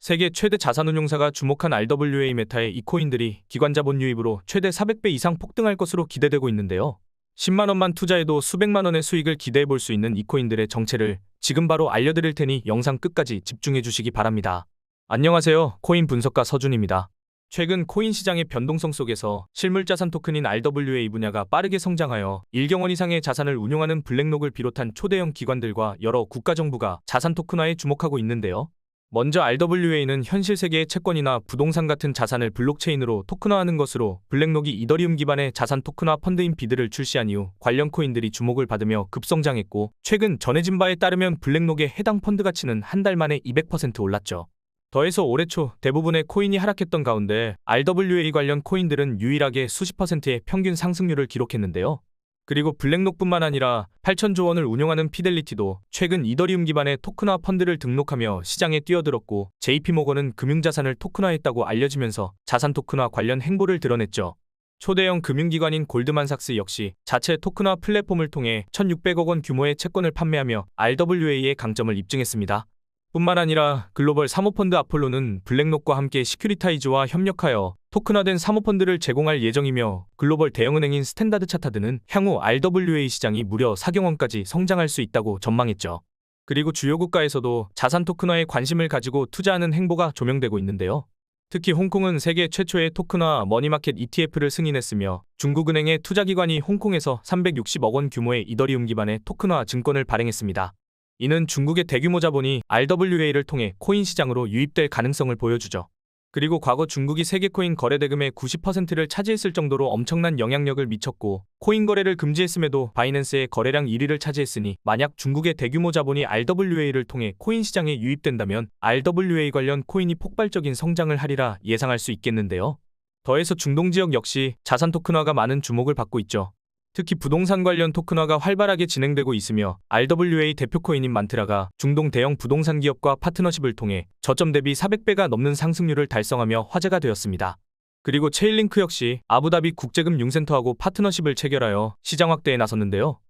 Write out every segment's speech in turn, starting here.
세계 최대 자산운용사가 주목한 RWA 메타의 이 코인들이 기관자본 유입으로 최대 400배 이상 폭등할 것으로 기대되고 있는데요. 10만 원만 투자해도 수백만 원의 수익을 기대해 볼 수 있는 이 코인들의 정체를 지금 바로 알려드릴 테니 영상 끝까지 집중해 주시기 바랍니다. 안녕하세요. 코인 분석가 서준입니다. 최근 코인 시장의 변동성 속에서 실물 자산 토큰인 RWA 분야가 빠르게 성장하여 1경 원 이상의 자산을 운용하는 블랙록을 비롯한 초대형 기관들과 여러 국가 정부가 자산 토큰화에 주목하고 있는데요. 먼저 RWA는 현실 세계의 채권이나 부동산 같은 자산을 블록체인으로 토큰화하는 것으로 블랙록이 이더리움 기반의 자산 토큰화 펀드인 비드를 출시한 이후 관련 코인들이 주목을 받으며 급성장했고 최근 전해진 바에 따르면 블랙록의 해당 펀드 가치는 한 달 만에 200% 올랐죠. 더해서 올해 초 대부분의 코인이 하락했던 가운데 RWA 관련 코인들은 유일하게 수십 퍼센트의 평균 상승률을 기록했는데요. 그리고 블랙록뿐만 아니라 8천조 원을 운용하는 피델리티도 최근 이더리움 기반의 토큰화 펀드를 등록하며 시장에 뛰어들었고 JP모건은 금융자산을 토큰화했다고 알려지면서 자산 토큰화 관련 행보를 드러냈죠. 초대형 금융기관인 골드만삭스 역시 자체 토큰화 플랫폼을 통해 1,600억 원 규모의 채권을 판매하며 RWA의 강점을 입증했습니다. 뿐만 아니라 글로벌 사모펀드 아폴로는 블랙록과 함께 시큐리타이즈와 협력하여 토큰화된 사모펀드를 제공할 예정이며 글로벌 대형은행인 스탠다드 차타드는 향후 RWA 시장이 무려 4경원까지 성장할 수 있다고 전망했죠. 그리고 주요 국가에서도 자산 토큰화에 관심을 가지고 투자하는 행보가 조명되고 있는데요. 특히 홍콩은 세계 최초의 토큰화 머니마켓 ETF를 승인했으며 중국은행의 투자기관이 홍콩에서 360억 원 규모의 이더리움 기반의 토큰화 증권을 발행했습니다. 이는 중국의 대규모 자본이 RWA를 통해 코인 시장으로 유입될 가능성을 보여주죠. 그리고 과거 중국이 세계 코인 거래 대금의 90%를 차지했을 정도로 엄청난 영향력을 미쳤고 코인 거래를 금지했음에도 바이낸스의 거래량 1위를 차지했으니 만약 중국의 대규모 자본이 RWA를 통해 코인 시장에 유입된다면 RWA 관련 코인이 폭발적인 성장을 하리라 예상할 수 있겠는데요. 더해서 중동 지역 역시 자산 토큰화가 많은 주목을 받고 있죠. 특히 부동산 관련 토큰화가 활발하게 진행되고 있으며 RWA 대표 코인인 만트라가 중동 대형 부동산 기업과 파트너십을 통해 저점 대비 400배가 넘는 상승률을 달성하며 화제가 되었습니다. 그리고 체일링크 역시 아부다비 국제금융센터하고 파트너십을 체결하여 시장 확대에 나섰는데요.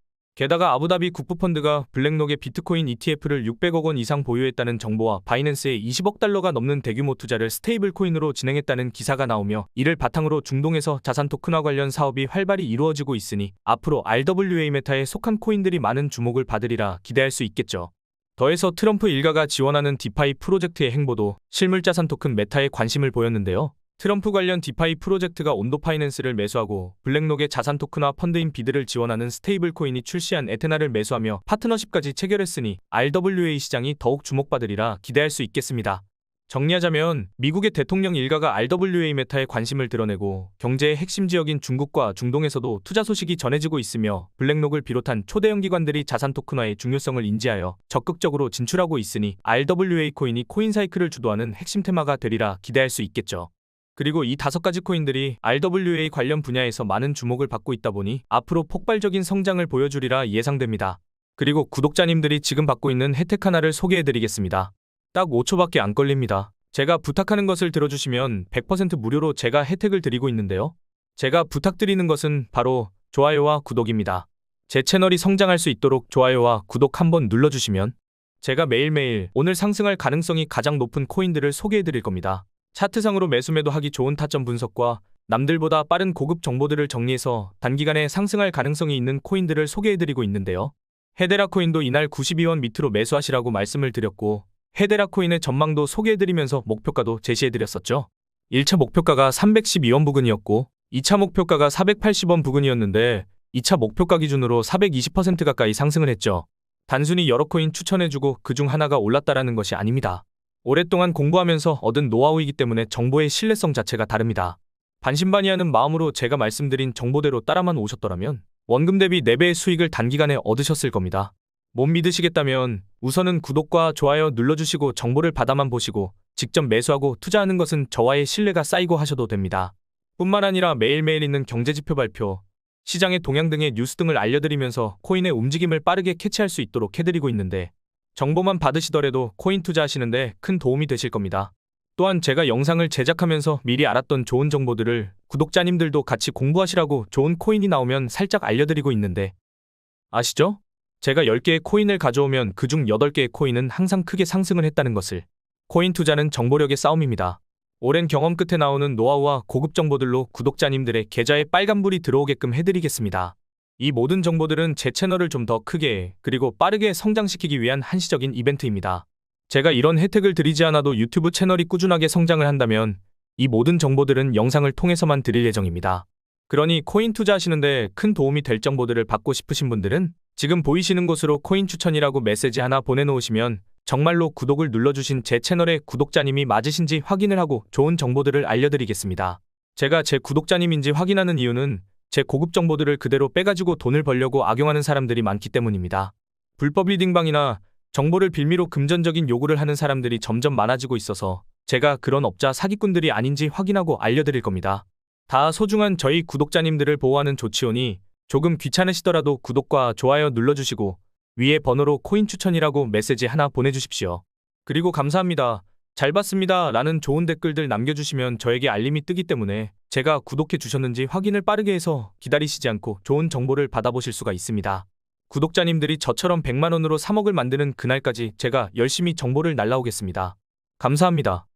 게다가 아부다비 국부펀드가 블랙록의 비트코인 ETF를 600억 원 이상 보유했다는 정보와 바이낸스에 20억 달러가 넘는 대규모 투자를 스테이블 코인으로 진행했다는 기사가 나오며 이를 바탕으로 중동에서 자산 토큰화 관련 사업이 활발히 이루어지고 있으니 앞으로 RWA 메타에 속한 코인들이 많은 주목을 받으리라 기대할 수 있겠죠. 더해서 트럼프 일가가 지원하는 디파이 프로젝트의 행보도 실물자산 토큰 메타에 관심을 보였는데요. 트럼프 관련 디파이 프로젝트가 온도 파이낸스를 매수하고 블랙록의 자산 토큰화 펀드인 비드를 지원하는 스테이블 코인이 출시한 에테나를 매수하며 파트너십까지 체결했으니 RWA 시장이 더욱 주목받으리라 기대할 수 있겠습니다. 정리하자면 미국의 대통령 일가가 RWA 메타에 관심을 드러내고 경제의 핵심 지역인 중국과 중동에서도 투자 소식이 전해지고 있으며 블랙록을 비롯한 초대형 기관들이 자산 토큰화의 중요성을 인지하여 적극적으로 진출하고 있으니 RWA 코인이 코인 사이클을 주도하는 핵심 테마가 되리라 기대할 수 있겠죠. 그리고 이 다섯 가지 코인들이 RWA 관련 분야에서 많은 주목을 받고 있다 보니 앞으로 폭발적인 성장을 보여주리라 예상됩니다. 그리고 구독자님들이 지금 받고 있는 혜택 하나를 소개해드리겠습니다. 딱 5초밖에 안 걸립니다. 제가 부탁하는 것을 들어주시면 100% 무료로 제가 혜택을 드리고 있는데요. 제가 부탁드리는 것은 바로 좋아요와 구독입니다. 제 채널이 성장할 수 있도록 좋아요와 구독 한번 눌러주시면 제가 매일매일 오늘 상승할 가능성이 가장 높은 코인들을 소개해드릴 겁니다. 차트상으로 매수매도 하기 좋은 타점 분석과 남들보다 빠른 고급 정보들을 정리해서 단기간에 상승할 가능성이 있는 코인들을 소개해드리고 있는데요. 헤데라 코인도 이날 92원 밑으로 매수하시라고 말씀을 드렸고 헤데라 코인의 전망도 소개해드리면서 목표가도 제시해드렸었죠. 1차 목표가가 312원 부근이었고 2차 목표가가 480원 부근이었는데 2차 목표가 기준으로 420% 가까이 상승을 했죠. 단순히 여러 코인 추천해주고 그 중 하나가 올랐다라는 것이 아닙니다. 오랫동안 공부하면서 얻은 노하우이기 때문에 정보의 신뢰성 자체가 다릅니다. 반신반의하는 마음으로 제가 말씀드린 정보대로 따라만 오셨더라면 원금 대비 4배의 수익을 단기간에 얻으셨을 겁니다. 못 믿으시겠다면 우선은 구독과 좋아요 눌러주시고 정보를 받아만 보시고 직접 매수하고 투자하는 것은 저와의 신뢰가 쌓이고 하셔도 됩니다. 뿐만 아니라 매일매일 있는 경제지표 발표, 시장의 동향 등의 뉴스 등을 알려드리면서 코인의 움직임을 빠르게 캐치할 수 있도록 해드리고 있는데 정보만 받으시더라도 코인 투자하시는데 큰 도움이 되실 겁니다. 또한 제가 영상을 제작하면서 미리 알았던 좋은 정보들을 구독자님들도 같이 공부하시라고 좋은 코인이 나오면 살짝 알려드리고 있는데 아시죠? 제가 10개의 코인을 가져오면 그중 8개의 코인은 항상 크게 상승을 했다는 것을 코인 투자는 정보력의 싸움입니다. 오랜 경험 끝에 나오는 노하우와 고급 정보들로 구독자님들의 계좌에 빨간불이 들어오게끔 해드리겠습니다. 이 모든 정보들은 제 채널을 좀 더 크게 그리고 빠르게 성장시키기 위한 한시적인 이벤트입니다. 제가 이런 혜택을 드리지 않아도 유튜브 채널이 꾸준하게 성장을 한다면 이 모든 정보들은 영상을 통해서만 드릴 예정입니다. 그러니 코인 투자하시는데 큰 도움이 될 정보들을 받고 싶으신 분들은 지금 보이시는 곳으로 코인 추천이라고 메시지 하나 보내놓으시면 정말로 구독을 눌러주신 제 채널의 구독자님이 맞으신지 확인을 하고 좋은 정보들을 알려드리겠습니다. 제가 제 구독자님인지 확인하는 이유는 제 고급 정보들을 그대로 빼가지고 돈을 벌려고 악용하는 사람들이 많기 때문입니다. 불법 리딩방이나 정보를 빌미로 금전적인 요구를 하는 사람들이 점점 많아지고 있어서 제가 그런 업자 사기꾼들이 아닌지 확인하고 알려드릴 겁니다. 다 소중한 저희 구독자님들을 보호하는 조치오니 조금 귀찮으시더라도 구독과 좋아요 눌러주시고 위에 번호로 코인 추천이라고 메시지 하나 보내주십시오. 그리고 감사합니다. 잘 봤습니다. 라는 좋은 댓글들 남겨주시면 저에게 알림이 뜨기 때문에 제가 구독해 주셨는지 확인을 빠르게 해서 기다리시지 않고 좋은 정보를 받아보실 수가 있습니다. 구독자님들이 저처럼 100만원으로 3억을 만드는 그날까지 제가 열심히 정보를 날라오겠습니다. 감사합니다.